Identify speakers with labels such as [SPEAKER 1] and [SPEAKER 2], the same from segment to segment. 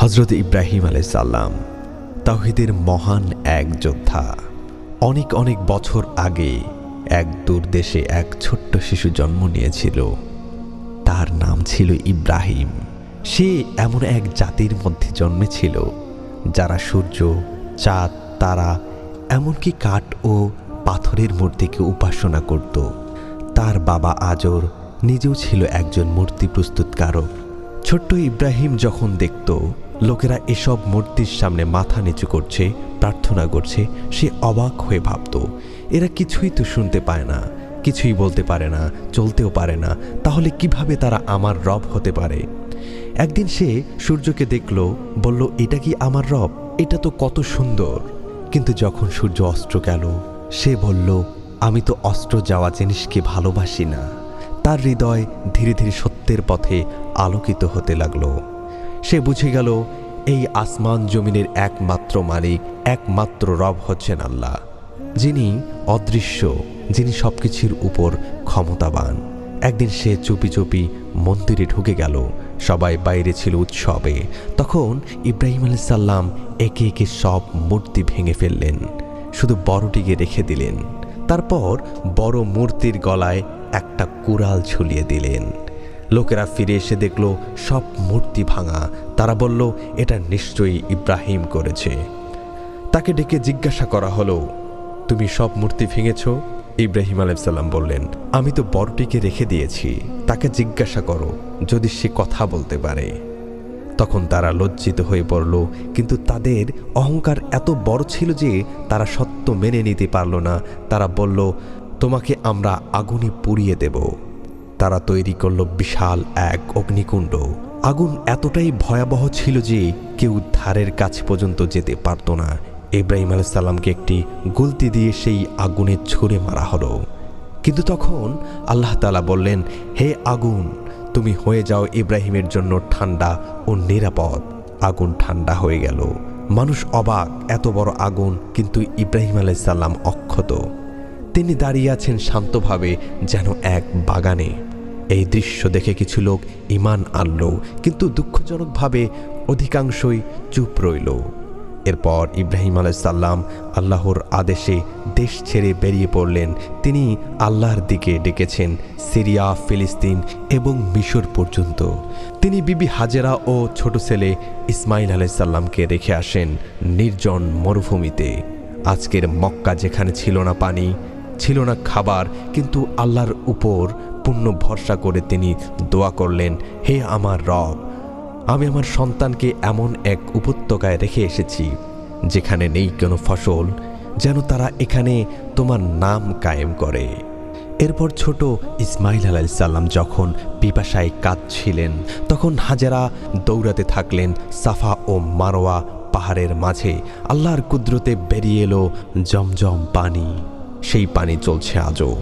[SPEAKER 1] হজরত ইব্রাহিম আলাইসাল্লাম তাহিদের মহান এক যোদ্ধা। অনেক অনেক বছর আগে এক দূর দেশে এক ছোট্ট শিশু জন্ম নিয়েছিল। তার নাম ছিল ইব্রাহিম। সে এমন এক জাতির মধ্যে জন্মেছিল যারা সূর্য, চাঁদ, তারা, এমনকি কাঠ ও পাথরের মূর্তিকে উপাসনা করত। তার বাবা আজর নিজেও ছিল একজন মূর্তি প্রস্তুতকারক। ছোট্ট ইব্রাহিম যখন দেখত লোকেরা এসব মূর্তির সামনে মাথা নিচু করছে, প্রার্থনা করছে, সে অবাক হয়ে ভাবত, এরা কিছুই তো শুনতে পায় না, কিছুই বলতে পারে না, চলতেও পারে না, তাহলে কীভাবে তারা আমার রব হতে পারে? একদিন সে সূর্যকে দেখল, বলল, এটা কি আমার রব? এটা তো কত সুন্দর। কিন্তু যখন সূর্য অস্ত্র গেল, সে বলল, আমি তো অস্ত্র যাওয়া জিনিসকে ভালোবাসি না। তার হৃদয় ধীরে ধীরে সত্যের পথে আলোকিত হতে লাগল। সে বুঝে গেল, এই আসমান জমিনের একমাত্র মালিক, একমাত্র রব হচ্ছেন আল্লাহ। যিনি অদৃশ্য, যিনি সবকিছুর উপর ক্ষমতাবান। একদিন সে চুপি চুপি মন্দিরে ঢুকে গেল। সবাই বাইরে ছিল উৎসবে। তখন ইব্রাহিম আলি সাল্লাম একে একে সব মূর্তি ভেঙে ফেললেন। শুধু বড়টিকে রেখে দিলেন। তারপর বড় মূর্তির গলায় একটা কুড়াল ঝুলিয়ে দিলেন। লোকেরা ফিরে এসে দেখল, সব মূর্তি ভাঙা। তারা বলল, এটা নিশ্চয়ই ইব্রাহিম করেছে। তাকে ডেকে জিজ্ঞাসা করা হলো, তুমি সব মূর্তি ভেঙেছ? ইব্রাহিম আলাইসাল্লাম বললেন, আমি তো বড়টিকে রেখে দিয়েছি। তাকে জিজ্ঞাসা করো, যদি সে কথা বলতে পারে। তখন তারা লজ্জিত হয়ে পড়ল, কিন্তু তাদের অহংকার এত বড় ছিল যে তারা সত্য মেনে নিতে পারল না। তারা বলল তোমাকে আমরা আগুনে পুড়িয়ে দেব। তারা তৈরি করল বিশাল এক অগ্নিকুণ্ড। আগুন এতটাই ভয়াবহ ছিল যে কেউ ধারের কাছে পর্যন্ত যেতে পারত না। ইব্রাহিম আলাইসাল্লামকে একটি গুলতি দিয়ে সেই আগুনে ছুঁড়ে মারা হলো। কিন্তু তখন আল্লাহ তালা বললেন, হে আগুন, তুমি হয়ে যাও ইব্রাহিমের জন্য ঠান্ডা ও নিরাপদ। আগুন ঠান্ডা হয়ে গেল। মানুষ অবাক, এত বড় আগুন, কিন্তু ইব্রাহিম আলাইসাল্লাম অক্ষত। তিনি দাঁড়িয়ে আছেন শান্তভাবে, যেন এক বাগানে। এই দৃশ্য দেখে কিছু লোক ইমান আনল, কিন্তু দুঃখজনকভাবে অধিকাংশই চুপ রইল। এরপর ইব্রাহিম আলাইসাল্লাম আল্লাহর আদেশে দেশ ছেড়ে বেরিয়ে পড়লেন। তিনি আল্লাহর দিকে ডেকেছেন সিরিয়া, ফিলিস্তিন এবং মিশর পর্যন্ত। তিনি বিবি হাজেরা ও ছোট ছেলে ইসমাইল আলাইসাল্লামকে রেখে আসেন নির্জন মরুভূমিতে। আজকের মক্কা যেখানে ছিল না পানি ছিল না খাবার, কিন্তু আল্লাহর উপর পূর্ণ ভরসা করে তিনি দোয়া করলেন, হে আমার রব, আমি আমার সন্তানকে এমন এক উপত্যকায় রেখে এসেছি, যেখানে নেই কোনো ফসল, যেন তারা এখানে তোমার নাম কায়েম করে। এরপর ছোট ইসমাইল আলাইসাল্লাম যখন পিপাসায় কাঁদছিলেন, তখন হাজারা দৌড়াতে থাকলেন সাফা ও মারোয়া পাহাড়ের মাঝে। আল্লাহর কুদরতে বেরিয়ে এলো জমজম পানি। সেই পানি চলছে আজও।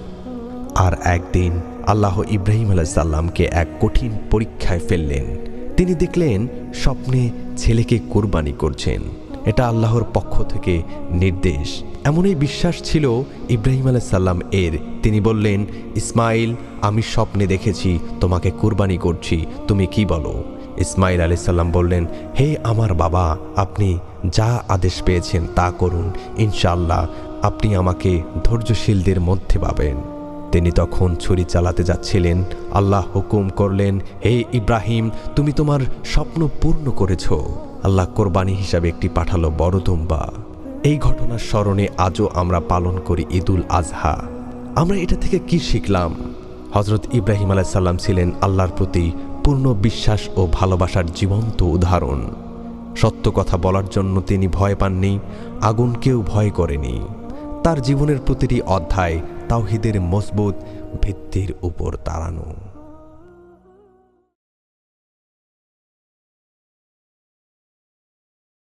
[SPEAKER 1] আর একদিন আল্লাহ ইব্রাহিম আলাইসাল্লামকে এক কঠিন পরীক্ষায় ফেললেন। তিনি দেখলেন স্বপ্নে ছেলেকে কোরবানি করছেন। এটা আল্লাহর পক্ষ থেকে নির্দেশ। এমনই বিশ্বাস ছিল ইব্রাহিম আলাইসাল্লাম এর। তিনি বললেন, ইসমাইল, আমি স্বপ্নে দেখেছি, তোমাকে কোরবানি করছি, তুমি কি বলো? ইসমাইল আলি সাল্লাম বললেন, হে আমার বাবা, আপনি যা আদেশ পেয়েছেন তা করুন ইনশাল্লাহ আপনি আমাকে ধৈর্যশীলদের মধ্যে পাবেন। তিনি তখন ছুরি চালাতে যাচ্ছিলেন। আল্লাহ হুকুম করলেন, হে ইব্রাহিম, তুমি তোমার স্বপ্ন পূর্ণ করেছ। আল্লাহ কোরবানি হিসাবে একটি পাঠালো বড় দুম্বা। এই ঘটনার স্মরণে আজও আমরা পালন করি ঈদুল আজহা। আমরা এটা থেকে কি শিখলাম? হজরত ইব্রাহিম আলাইসাল্লাম ছিলেন আল্লাহর প্রতি পূর্ণ বিশ্বাস ও ভালোবাসার জীবন্ত উদাহরণ। সত্য কথা বলার জন্য তিনি ভয় পাননি, আগুনকেও ভয় করেনি। তার জীবনের প্রতিটি অধ্যায় তাওহিদের মজবুত ভিত্তির উপর দাঁড়ানো